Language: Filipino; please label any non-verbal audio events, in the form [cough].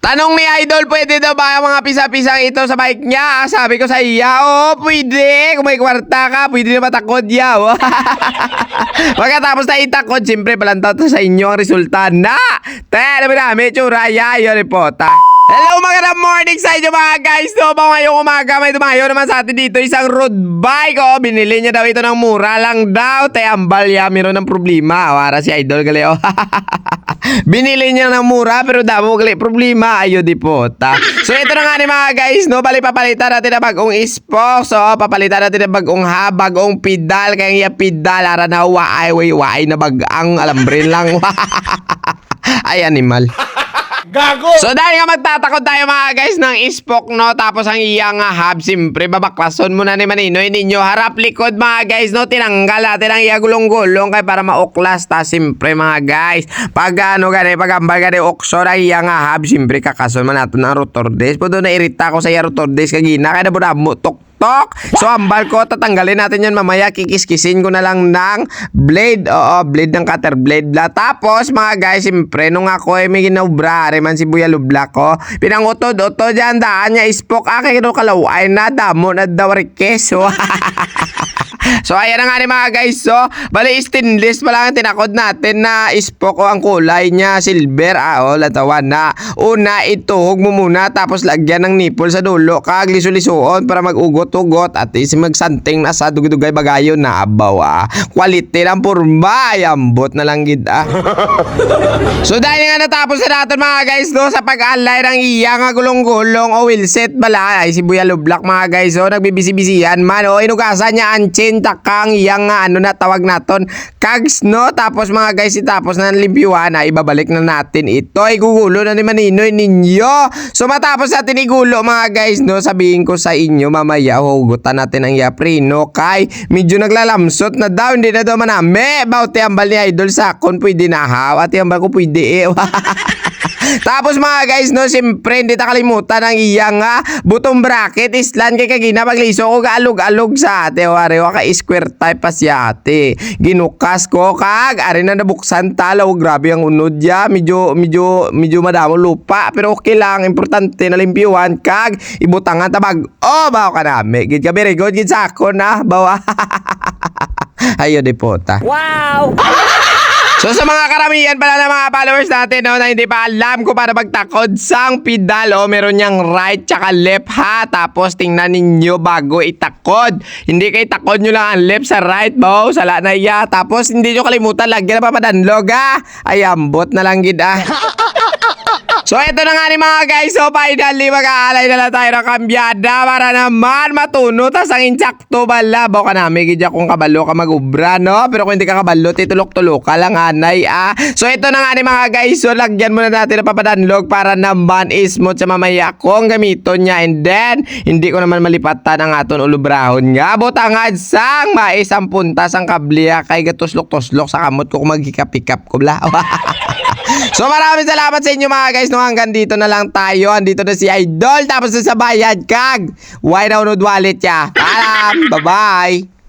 Tanong ni Idol, pwede daw ba mga pisa-pisang ito sa bike niya? Ah, Sabi ko sa iya, oo, pwede. Kung may kwarta ka, pwede na matakod yaw. [laughs] Pagkatapos na itakod, siyempre, balantaw to sa inyo ang resulta na. Tayo na namin, churaya, yun repota. Hello mga morning sa inyo mga guys No ba ngayong umaga may dumayo naman sa atin dito Isang road bike oh Binili niya daw ito ng mura lang daw Tay ambal ya Meron ng problema Awara si Idol gali oh [laughs] Binili niya ng mura pero damo gali problema. Ayo di po ta. So ito na nga ni mga guys no? Bali papalitan natin na bagong spoke So papalitan natin na bagong ha Bagong pedal. Kaya iya pedal Ara na waay way waay na bagang Alambrin lang. [laughs] Ay animal Gago! So dahil nga magtatakot tayo mga guys ng ispok no? Tapos ang iya nga hub siyempre babaklason muna ni Maninoy ninyo. Harap likod mga guys no? Tinanggal natin ang iya gulong-gulong kay para mauklas ta siyempre mga guys. Pag ano gani pag ambal gani okso ang iya nga hub siyempre kakason man nato ng rotor disc. Puto na irita ko sa iya rotor disc kagina kaya na mo tok tok. So, ambal ko, tatanggalin natin yan mamaya. Kikiskisin ko na lang ng blade. Oo, blade ng cutter blade la. Tapos, mga guys, siyempre, nung ako ay may ginaubra, man si Buya Lubla ko, pinangutod-utod dyan, daan niya, ispok, kino kalaw, ay nadamo, nadawari keso. [laughs] So ayan na nga ni mga guys So bali stainless pa lang ang tinakod natin na ispok o ang kulay niya silver ah o latawan na. Una ituhog mo muna tapos lagyan ng nipple sa dulo Kag para mag-ugot-ugot At isi magsanting na sa dugay-dugay bagayon na abaw ah. Quality ng purma Ayambot na lang gid ah. [laughs] So dahil nga natapos na natin mga guys no Sa pag-alay ng iya nga gulong-gulong o wheelset bala Ay si Buya Lublak mga guys so Nagbibisi-bisihan man o inugasan niya anchin takang iya nga ano na tawag naton Kags no? Tapos mga guys itapos na limpyuhan ay ibabalik na natin ito. Ay gugulo na ni Maninoy ninyo. So matapos natin igulo mga guys no? Sabihin ko sa inyo mamaya hugutan natin ang yaprino Kay medyo naglalamsot na daw Hindi na daw manami. Bauti ambal ni Idol sa akon pwede na haw At ambal ko pwede eh [laughs] Tapos mga guys, no, siyempre, hindi ta kalimutan ang iyang nga butong bracket, islan kay kagina pagliso ko gaalog-alog sa ate, wari ka square type pa siya ate. Ginukas ko kag, ari na nabuksan talaw, grabe ang unod ya, medyo, medyo, medyo madamo lupa, pero okay lang, importante na limpyuhan kag, ibutangan tabag, oh, bawa ka nami, gid ka very good, gid sa ako na, bawa. [laughs] Ayo di pota. Wow! [laughs] So sa mga karamihan pala ng mga followers natin no, na hindi pa alam kung paano magtakod sang pedal o meron niyang right tsaka left ha? Tapos tingnan ninyo bago itakod. Hindi kayo takod nyo lang ang left sa right bo sala na iya. Tapos hindi nyo kalimutan lagyan na papadanlog ha? Ay ambot na lang gid ah [laughs] So ito na nga ni mga guys. So finally mag-aalay na lang tayo ng kambyada Para naman matuno. Tas ang insakto bala Baw ka namin Gidya kung kabalo ka mag-ubra no? Pero kung hindi ka kabalo Titulok-tulok ka lang anay ah. So ito na nga ni mga guys. So lagyan muna natin ng papadanlog Para naman ismooth sa mamaya kung gamiton niya. And then Hindi ko naman malipatan ang aton ulubrahon nga. Butangad sang mais ang puntas ang kabliya Kay gatuslok-tuslok sa kamot ko kung magkikap-ikap ko bla [laughs] So maraming salamat sa inyo mga guys. No hanggang dito na lang tayo. Andito na si Idol. Tapos na sa bayad kag. Why download wallet ya Paalam. Bye bye